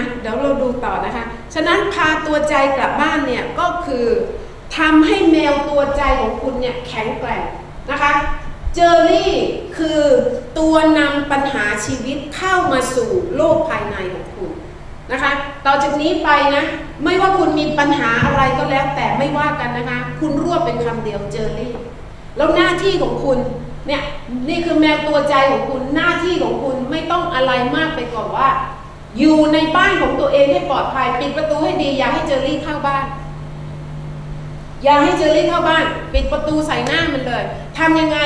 ะเดี๋ยวเราดูต่อนะคะ ฉะนั้นพาตัวใจกลับบ้านเนี่ยก็คือทำให้แมวตัวใจของคุณเนี่ยแข็งแกร่งนะคะเจอรี่คือตัวนำปัญหาชีวิตเข้ามาสู่โลกภายในของคุณนะคะ ต่อจากนี้ไปนะ ไม่ว่าคุณมีปัญหาอะไรก็แล้วแต่ไม่ว่ากันนะคะ คุณรวบเป็นคำเดียวเจอรี่ แล้วหน้าที่ของคุณเนี่ยนี่คือแมวตัวใจของคุณหน้าที่ของคุณไม่ต้องอะไรมากไปกว่าว่า อยู่ในบ้านของตัวเองให้ปลอดภัยปิดประตูให้ดีอย่าให้เจอรี่เข้าบ้าน อย่าให้เจอรี่เข้าบ้าน ปิดประตูใส่หน้ามันเลยทำยังไง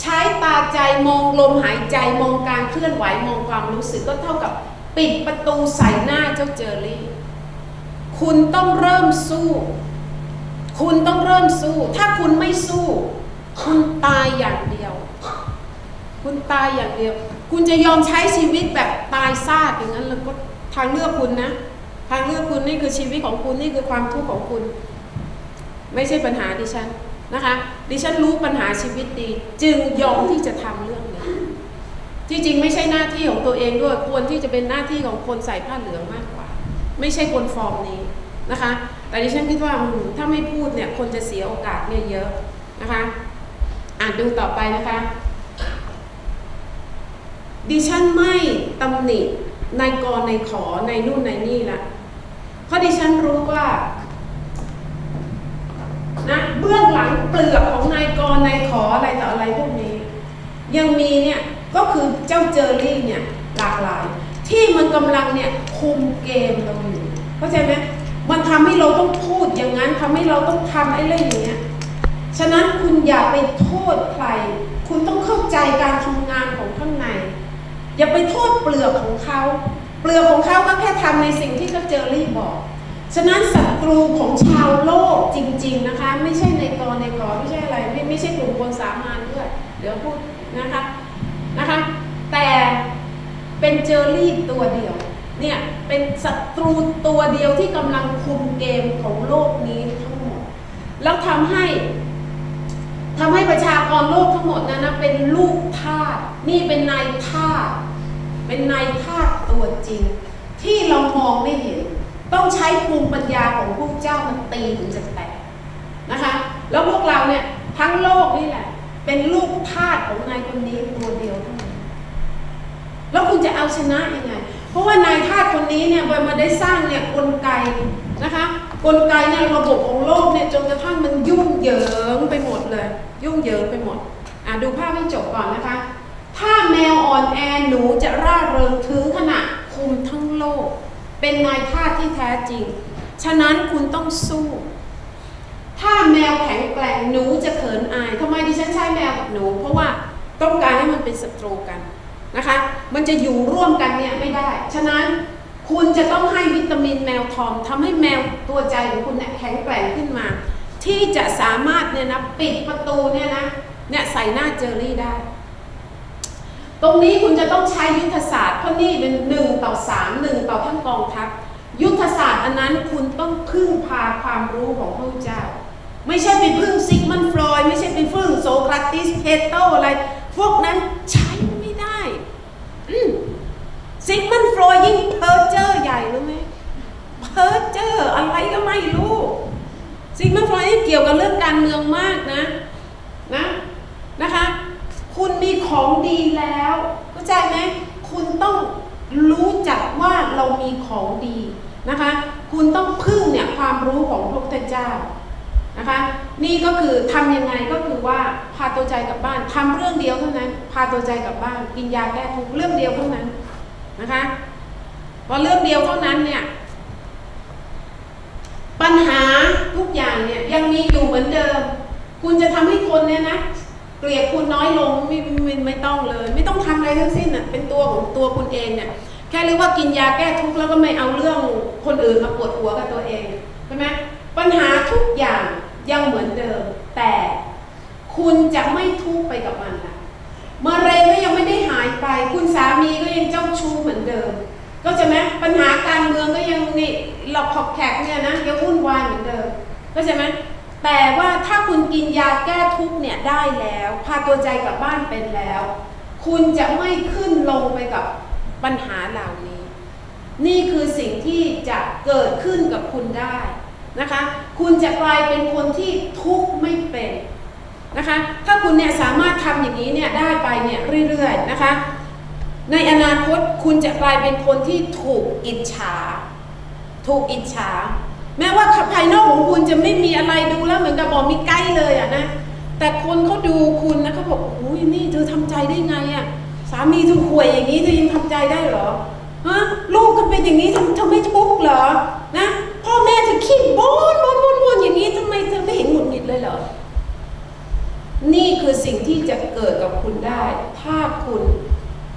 ใช้ตาใจมองลมหายใจมองการเคลื่อนไหวมองความรู้สึกก็เท่ากับ ปิดประตูใส่หน้าเจ้าเจอรี่ คุณต้องเริ่มสู้ คุณต้องเริ่มสู้ ถ้าคุณไม่สู้ คุณตายอย่างเดียว คุณตายอย่างเดียว คุณจะยอมใช้ชีวิตแบบตายซาดอย่างนั้นแล้วก็ทางเลือกคุณนะ ทางเลือกคุณนี่คือชีวิตของคุณนี่คือความทุกข์ของคุณ ไม่ใช่ปัญหาดิฉันนะคะ ดิฉันรู้ปัญหาชีวิตดี จึงยอมที่จะทำเรื่องนี้ที่จริงไม่ใช่หน้าที่ของตัวเองด้วยควรที่จะเป็นหน้าที่ของคนใส่ผ้าเหลืองมากกว่า ไม่ใช่คนฟอร์มนี้นะคะ แต่ดิฉันคิดว่าถ้าไม่พูดเนี่ยคนจะเสียโอกาสเนี่ยเยอะนะคะ อ่านดูต่อไปนะคะ ดิฉันไม่ตำหนิในกรในขอในนู่นในนี่ละเพราะดิฉันรู้ว่านะเบื้องหลังเปลือกของนายกรนายขออะไรต่ออะไรพวกนี้ ยังมีเนี่ยก็คือเจ้าเจอรี่เนี่ยหลากหลาย ที่มันกำลังเนี่ยคุมเกมเราอยู่เข้าใจไหมมันทำให้เราต้องพูดอย่างนั้นทำให้เราต้องทำไอ้เรื่องอย่างเงี้ยฉะนั้นคุณอย่าไปโทษใคร คุณต้องเข้าใจการทำงานของข้างใน อย่าไปโทษเปลือกของเขา เปลือกของเขาก็แค่ทำในสิ่งที่เขาเจอรี่บอก ฉะนั้นศัตรูของชาวโลกจริง ๆนะคะ ไม่ใช่ในกรในกอไม่ใช่อะไรไม่ไม่ใช่กลุ่มคนสามัญด้วย เดี๋ยวพูดนะคะนะคะแต่เป็นเจอรี่ตัวเดียวเนี่ยเป็นศัตรูตัวเดียวที่กำลังคุมเกมของโลกนี้ทั้งหมด แล้วทำให้ทำให้ประชากรโลกทั้งหมดนั้นนะเป็นลูกท นี่เป็นนายทาสเป็นนายทาสตัวจริง ที่เรามองไม่เห็น ต้องใช้ภูมิปัญญาของพวกเจ้ามันตีถึงจะแตกนะคะ แล้วพวกเราเนี่ยทั้งโลกนี่แหละ เป็นลูกทาสของนายคนนี้ตัวเดียวเท่านั้นแล้วคุณจะเอาชนะยังไง เพราะว่านายทาสคนนี้เนี่ยมันมาได้สร้างเนี่ยกลไกนะคะกลไกเนี่ยระบบของโลกเนี่ยจนกระทั่งมันยุ่งเหยิงไปหมดเลย ยุ่งเหยิงไปหมดอะดูภาพให้จบก่อนนะคะ ถ้าแมวอ่อนแอหนูจะร่าเริงถึงขนาดคุมทั้งโลก เป็นนายท่าที่แท้จริง ฉะนั้นคุณต้องสู้ ถ้าแมวแข็งแกร่งหนูจะเขินอายทำไมดิฉันใช้แมวกับหนู เพราะว่าต้องการให้มันเป็นศัตรูกันนะคะ มันจะอยู่ร่วมกันเนี่ยไม่ได้ ฉะนั้นคุณจะต้องให้วิตามินแมวทอมทำให้แมวตัวใจของคุณเนี่ยแข็งแกร่งขึ้นมา ที่จะสามารถเนี่ยนะปิดประตูเนี่ยนะเนี่ยใส่หน้าเจอรี่ได้ ตรงนี้คุณจะต้องใช้ยุทธศาสตร์เพราะนี่เป็นหนึ่งต่อสามหนึ่งต่อทั้งกองทัพยุทธศาสตร์อันนั้นคุณต้องพึ่งพาความรู้ของพระเจ้า ไม่ใช่ไปพึ่งซิกมันฟรอยไม่ใช่ไปพึ่งโซคราติสเพโตอะไร พวกนั้นใช้ไม่ได้ซิกมันฟรอยยิ่งเพอร์เจอร์ใหญ่รู้ไหมเพอร์เจอร์อะไรก็ไม่รู้ซิกมันฟรอยนี่เกี่ยวกับเรื่องการเมืองมากนะนะนะคะ คุณมีของดีแล้วเข้าใจไหมคุณต้องรู้จักว่าเรามีของดีนะคะ คุณต้องพึ่งเนี่ยความรู้ของพระพุทธเจ้านะคะ นี่ก็คือทำยังไงก็คือว่าพาตัวใจกลับบ้านทำเรื่องเดียวเท่านั้น พาตัวใจกลับบ้านกินยาแก้ทุกเรื่องเดียวเท่านั้นนะคะพอเรื่องเดียวเท่านั้นเนี่ยปัญหาทุกอย่างเนี่ยยังมีอยู่เหมือนเดิม คุณจะทำให้คนเนี่ยนะ เกลียดคุณน้อยลงไม่ไม่ไม่ต้องเลย ไม่ต้องทำอะไรทั้งสิ้นอะเป็นตัวของตัวคุณเองเนี่ยแค่เรียกว่ากินยาแก้ทุกข์แล้วก็ไม่เอาเรื่องคนอื่นมาปวดหัวกับตัวเองใช่ไหมปัญหาทุกอย่างยังเหมือนเดิม แต่คุณจะไม่ทุกข์ไปกับมันละมะเร็งก็ยังไม่ได้หายไป คุณสามีก็ยังเจ้าชู้เหมือนเดิม ก็จะไหมปัญหาการเมืองก็ยังนี่หลอกขอบแขกเนี่ยนะยังวุ่นวายเหมือนเดิมก็ใช่ไหม แต่ว่าถ้าคุณกินยาแก้ทุกข์เนี่ยได้แล้ว พาตัวใจกลับบ้านเป็นแล้ว คุณจะไม่ขึ้นลงไปกับปัญหาเหล่านี้ นี่คือสิ่งที่จะเกิดขึ้นกับคุณได้นะคะ คุณจะกลายเป็นคนที่ทุกข์ไม่เป็นนะคะ ถ้าคุณเนี่ยสามารถทำอย่างนี้เนี่ยได้ไปเนี่ยเรื่อยๆนะคะ ในอนาคตคุณจะกลายเป็นคนที่ถูกอิจฉา ถูกอิจฉา แม้ว่าภายนอกของคุณจะไม่มีอะไรดูแล้วเหมือนกับบอกมีใกล้เลยอะนะแต่คนเขาดูคุณนะเขาบอกโอ้ยนี่เธอทำใจได้ไงอะสามีเธอห่วยอย่างนี้เธอยังทำใจได้เหรอฮะลูกก็เป็นอย่างนี้ทำเธอไม่ทุกข์เหรอนะพ่อแม่เธอขี้บ่นบ่นบ่นบ่นอย่างนี้ทำไมเธอไม่เห็นหงุดหงิดเลยเหรอนี่คือสิ่งที่จะเกิดกับคุณได้ ถ้าคุณ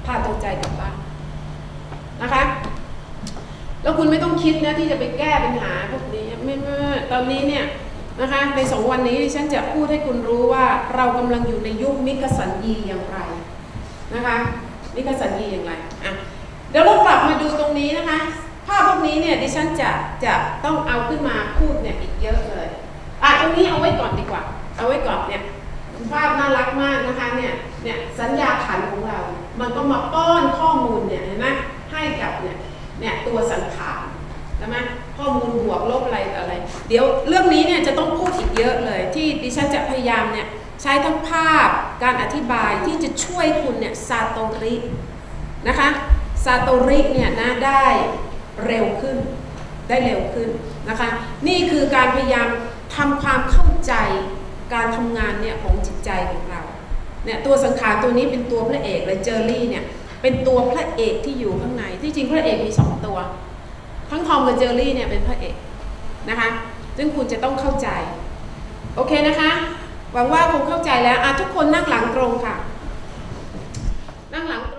พาตัวใจกลับบ้านนะคะ แล้วคุณไม่ต้องคิดนะที่จะไปแก้ปัญหาพวกนี้ไม่ไม่ตอนนี้เนี่ยนะคะในสองวันนี้ดิฉันจะพูดให้คุณรู้ว่าเรากำลังอยู่ในยุคมิกสันยีอย่างไรนะคะมิกสันยีอย่างไรอะเดี๋ยวเรากลับมาดูตรงนี้นะคะ ภาพพวกนี้เนี่ยดิฉันจะจะต้องเอาขึ้นมาพูดเนี่ยอีกเยอะเลยอะตรงนี้เอาไว้ก่อนดีกว่า เอาไว้ก่อนเนี่ยภาพน่ารักมากนะคะเนี่ยเนี่ยสัญญาขันของเรา มันก็มาป้อนข้อมูลเนี่ยเห็นไหมให้กับเนี่ย เนี่ยตัวสังขารใช่ไหมข้อมูลบวกลบอะไรต่ออะไร เดี๋ยวเรื่องนี้เนี่ยจะต้องพูดอีกเยอะเลยที่ดิฉันจะพยายามเนี่ยใช้ทั้งภาพการอธิบายที่จะช่วยคุณเนี่ยซาโตรินะคะซาโตริเนี่ยนะได้เร็วขึ้นได้เร็วขึ้นนะคะนี่คือการพยายามทำความเข้าใจการทำงานเนี่ยของจิตใจของเราเนี่ยตัวสังขารตัวนี้เป็นตัวพระเอกเลยเจอรี่เนี่ย เป็นตัวพระเอกที่อยู่ข้างในที่จริงพระเอกมีสองตัว ทั้งทอมกับเจอรี่เนี่ยเป็นพระเอกนะคะซึ่งคุณจะต้องเข้าใจ โอเคนะคะ หวังว่าคงเข้าใจแล้วอะทุกคนนั่งหลังตรงค่ะ นั่งหลังตรง